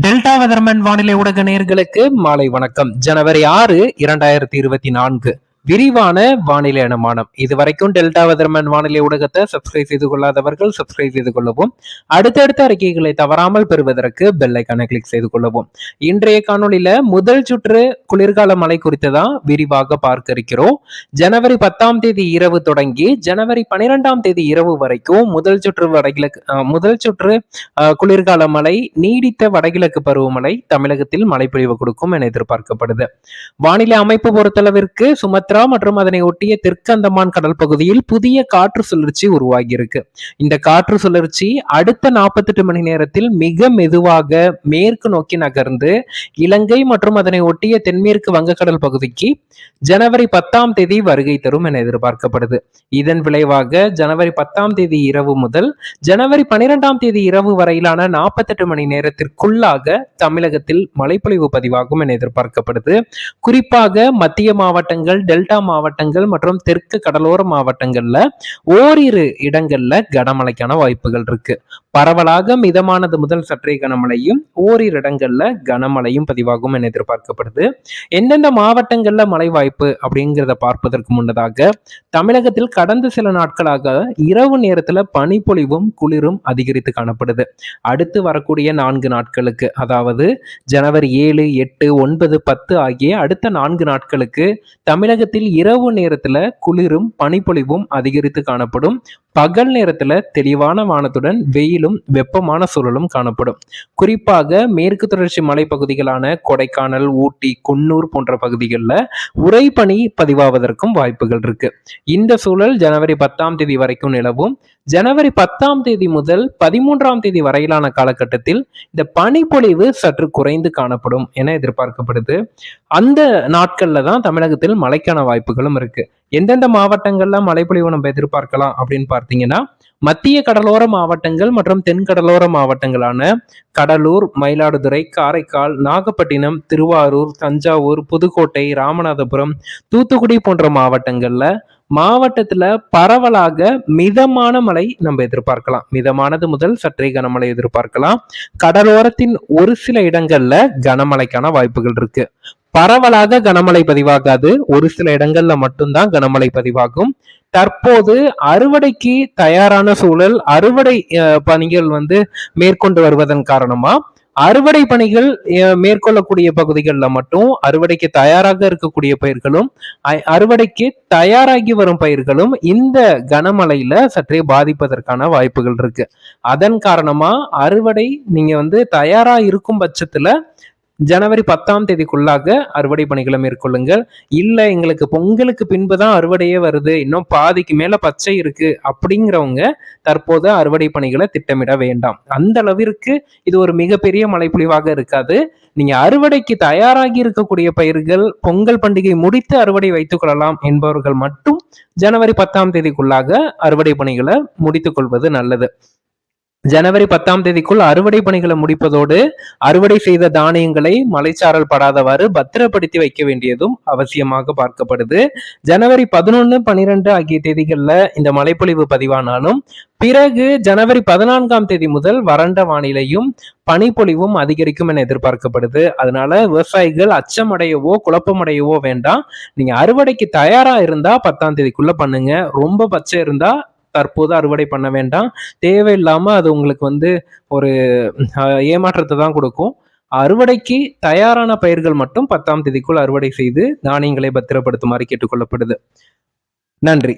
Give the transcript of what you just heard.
Delta weatherman வானிலை ஊடக நேர்களுக்கு மாலை வணக்கம். ஜனவரி ஆறு இரண்டாயிரத்தி இருபத்தி நான்கு. விரிவான வானிலை அனுமானம். இதுவரைக்கும் டெல்டா வெதர்மன் வானிலை ஊடகத்தை சப்ஸ்கிரைப் செய்து கொள்ளாதவர்கள் சப்ஸ்கிரைப் செய்து கொள்ளவும். அடுத்தடுத்த அறிக்கைகளை தவறாமல் பெறுவதற்கு பெல்லைக்கான கிளிக் செய்து கொள்ளவும். இன்றைய காணொலியில முதல் சுற்று குளிர்கால மழை குறித்து தான் விரிவாக பார்க்க இருக்கிறோம். ஜனவரி பத்தாம் தேதி இரவு தொடங்கி ஜனவரி பனிரெண்டாம் தேதி இரவு வரைக்கும் முதல் சுற்று வடகிழக்கு முதல் சுற்று குளிர்கால மழை நீடித்த வடகிழக்கு பருவமழை தமிழகத்தில் மழை பொழிவு கொடுக்கும் என எதிர்பார்க்கப்படுது. வானிலை அமைப்பு பொறுத்தளவிற்கு சுமத்ரா சுமத்ரா மற்றும் அதனை ஒட்டிய தெற்கு அந்தமான் கடல் பகுதியில் புதிய காற்று சுழற்சி உருவாகி இருக்கு இந்த காற்று சுழற்சி அடுத்த நாற்பத்தி எட்டு மணி நேரத்தில் மிக மெதுவாக மேற்கு நோக்கி நகர்ந்து இலங்கை மற்றும் அதனை ஒட்டிய தென்மேற்கு வங்கக்கடல் பகுதிக்கு ஜனவரி பத்தாம் தேதி வருகை தரும் என எதிர்பார்க்கப்படுது. இதன் விளைவாக ஜனவரி பத்தாம் தேதி இரவு முதல் ஜனவரி பனிரெண்டாம் தேதி இரவு வரையிலான நாற்பத்தெட்டு மணி நேரத்திற்குள்ளாக தமிழகத்தில் மழைப்பொழிவு பதிவாகும் என எதிர்பார்க்கப்படுது. குறிப்பாக மத்திய மாவட்டங்கள் டெல்டா டெல்டா மாவட்டங்கள் மற்றும் தெற்கு கடலோர மாவட்டங்கள்ல ஓரிரு இடங்கள்ல கனமழைக்கான வாய்ப்புகள் இருக்கு. பரவலாக மிதமானது முதல் சற்றே கனமழையும் ஓரிரு இடங்கள்ல கனமழையும் பதிவாகும் என எதிர்பார்க்கப்படுது. எந்தெந்த மாவட்டங்கள்ல மழை வாய்ப்பு அப்படிங்கிறத பார்ப்பதற்கு முன்னதாக தமிழகத்தில் கடந்த சில நாட்களாக இரவு நேரத்துல பனிப்பொழிவும் குளிரும் அதிகரித்து காணப்படுது. அடுத்து வரக்கூடிய நான்கு நாட்களுக்கு அதாவது ஜனவரி ஏழு எட்டு ஒன்பது பத்து ஆகிய அடுத்த நான்கு நாட்களுக்கு தமிழகத்தில் இரவு நேரத்துல குளிரும் பனிப்பொழிவும் அதிகரித்து காணப்படும். பகல் நேரத்துல தெளிவான வானத்துடன் வெயிலும் வெப்பமான சூழலும் காணப்படும். குறிப்பாக மேற்கு தொடர்ச்சி மலைப்பகுதிகளான கொடைக்கானல் ஊட்டி குன்னூர் போன்ற பகுதிகளில் உறைபனி பதிவாவதற்கும் வாய்ப்புகள் இருக்கு. இந்த சூழல் ஜனவரி பத்தாம் தேதி வரைக்கும் நிலவும். ஜனவரி பத்தாம் தேதி முதல் பதிமூன்றாம் தேதி வரையிலான காலகட்டத்தில் இந்த பனிப்பொழிவு சற்று குறைந்து காணப்படும் என எதிர்பார்க்கப்படுது. அந்த நாட்கள்ல தான் தமிழகத்தில் மழைக்கான வாய்ப்புகளும் இருக்கு. எந்தெந்த மாவட்டங்கள்ல மழைப்பொழிவு நம்ம எதிர்பார்க்கலாம் அப்படின்னு பார்த்தீங்கன்னா மத்திய கடலோர மாவட்டங்கள் மற்றும் தென்கடலோர மாவட்டங்களான கடலூர் மயிலாடுதுறை காரைக்கால் நாகப்பட்டினம் திருவாரூர் தஞ்சாவூர் புதுக்கோட்டை ராமநாதபுரம் தூத்துக்குடி போன்ற மாவட்டங்கள்ல மாவட்டத்துல பரவலாக மிதமான மழை நம்ம எதிர்பார்க்கலாம். மிதமானது முதல் சற்றே கனமழை எதிர்பார்க்கலாம். கடலோரத்தின் ஒரு சில இடங்கள்ல கனமழைக்கான வாய்ப்புகள் இருக்கு. பரவலாக கனமழை பதிவாகாது. ஒரு சில இடங்கள்ல மட்டும்தான் கனமழை பதிவாகும். தற்போது அறுவடைக்கு தயாரான சூழல் அறுவடை பணிகள் வந்து மேற்கொண்டு வருவதன் காரணமா? அறுவடை பணிகள் மேற்கொள்ளக்கூடிய பகுதிகளில் மட்டும் அறுவடைக்கு தயாராக இருக்கக்கூடிய பயிர்களும் அறுவடைக்கு தயாராகி வரும் பயிர்களும் இந்த கனமழையில சற்றே பாதிப்பதற்கான வாய்ப்புகள் இருக்கு. அதன் காரணமா அறுவடை நீங்க வந்து தயாரா இருக்கும் பட்சத்துல ஜனவரி பத்தாம் தேதிக்குள்ளாக அறுவடை பணிகளை மேற்கொள்ளுங்கள். இல்லை எங்களுக்கு பொங்கலுக்கு பின்பு தான் அறுவடையே வருது. இன்னும் பாதிக்கு மேல பச்சை இருக்கு. அப்படிங்கிறவங்க தற்போது அறுவடை பணிகளை திட்டமிட வேண்டாம். அந்த அளவிற்கு இது ஒரு மிகப்பெரிய மழைப்பொழிவாக இருக்காது. நீங்க அறுவடைக்கு தயாராகி இருக்கக்கூடிய பயிர்கள் பொங்கல் பண்டிகை முடித்து அறுவடை வைத்துக் கொள்ளலாம் என்பவர்கள் மட்டும் ஜனவரி பத்தாம் தேதிக்குள்ளாக அறுவடை பணிகளை முடித்துக் கொள்வது நல்லது. ஜனவரி பத்தாம் தேதிக்குள் அறுவடை பணிகளை முடிப்பதோடு அறுவடை செய்த தானியங்களை மலைச்சாரல் படாதவாறு பத்திரப்படுத்தி வைக்க வேண்டியதும் அவசியமாக பார்க்கப்படுது. ஜனவரி பதினொன்று பனிரெண்டு ஆகிய தேதிகளில் இந்த மழைப்பொழிவு பதிவானாலும் பிறகு ஜனவரி பதினான்காம் தேதி முதல் வறண்ட வானிலையும் பனிப்பொழிவும் அதிகரிக்கும் என எதிர்பார்க்கப்படுது. அதனால விவசாயிகள் அச்சமடையவோ குழப்பமடையவோ வேண்டாம். நீங்க அறுவடைக்கு தயாரா இருந்தா பத்தாம் தேதிக்குள்ள பண்ணுங்க. ரொம்ப பச்சை இருந்தா தற்போது அறுவடை பண்ண வேண்டாம். தேவையில்லாமல் அது உங்களுக்கு வந்து ஒரு ஏமாற்றத்தை தான் கொடுக்கும். அறுவடைக்கு தயாரான பயிர்கள் மட்டும் பத்தாம் தேதிக்குள் அறுவடை செய்து தானியங்களை பத்திரப்படுத்துமாறு கேட்டுக்கொள்ளப்படுது. நன்றி.